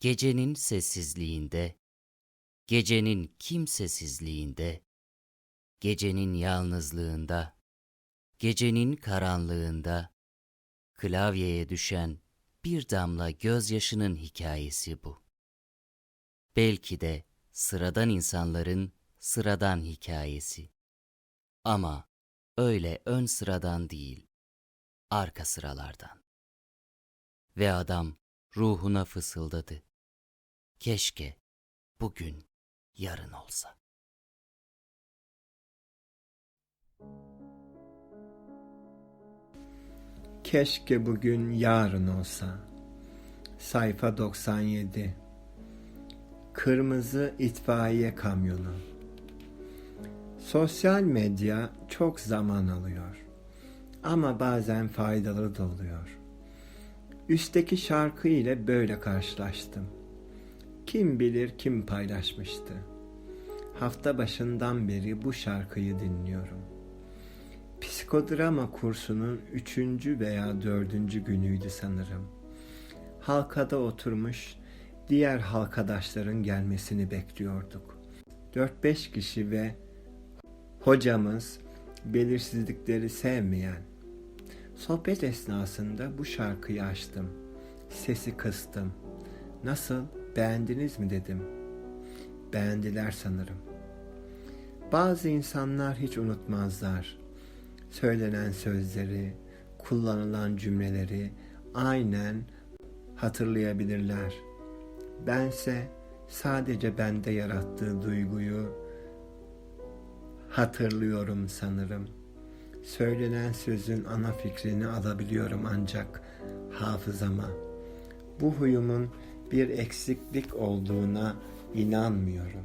Gecenin sessizliğinde, gecenin kimsesizliğinde, gecenin yalnızlığında, gecenin karanlığında, klavyeye düşen bir damla gözyaşının hikayesi bu. Belki de sıradan insanların sıradan hikayesi. Ama öyle ön sıradan değil, arka sıralardan. Ve adam ruhuna fısıldadı. Keşke bugün yarın olsa. Keşke bugün yarın olsa. Sayfa 97 Kırmızı itfaiye kamyonu Sosyal medya çok zaman alıyor. Ama bazen faydalı da oluyor. Üstteki şarkı ile böyle karşılaştım. Kim bilir kim paylaşmıştı. Hafta başından beri bu şarkıyı dinliyorum. Psikodrama kursunun üçüncü veya dördüncü günüydü sanırım. Halkada oturmuş diğer halkadaşların gelmesini bekliyorduk. 4-5 kişi ve hocamız belirsizlikleri sevmeyen. Sohbet esnasında bu şarkıyı açtım. Sesi kıstım. Nasıl, beğendiniz mi dedim. Beğendiler sanırım. Bazı insanlar hiç unutmazlar söylenen sözleri, kullanılan cümleleri aynen hatırlayabilirler. Bense sadece bende yarattığı duyguyu hatırlıyorum sanırım. Söylenen sözün ana fikrini alabiliyorum ancak hafızama. Bu huyumun bir eksiklik olduğuna inanmıyorum.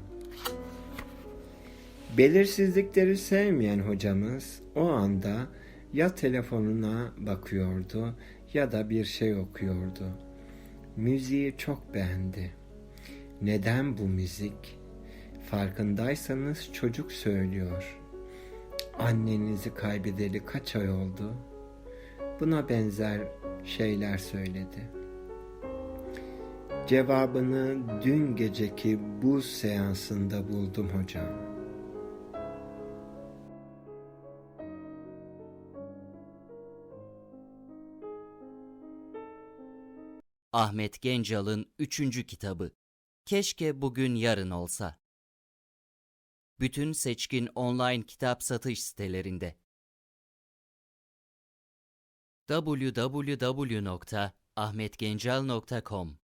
Belirsizlikleri sevmeyen hocamız o anda ya telefonuna bakıyordu ya da bir şey okuyordu. Müziği çok beğendi. Neden bu müzik? Farkındaysanız çocuk söylüyor. Annenizi kaybedeli kaç ay oldu? Buna benzer şeyler söyledi. Cevabını dün geceki buz seansında buldum hocam. Ahmet Gencal'ın üçüncü kitabı. Keşke bugün yarın olsa. Bütün seçkin online kitap satış sitelerinde. www.ahmetgencal.com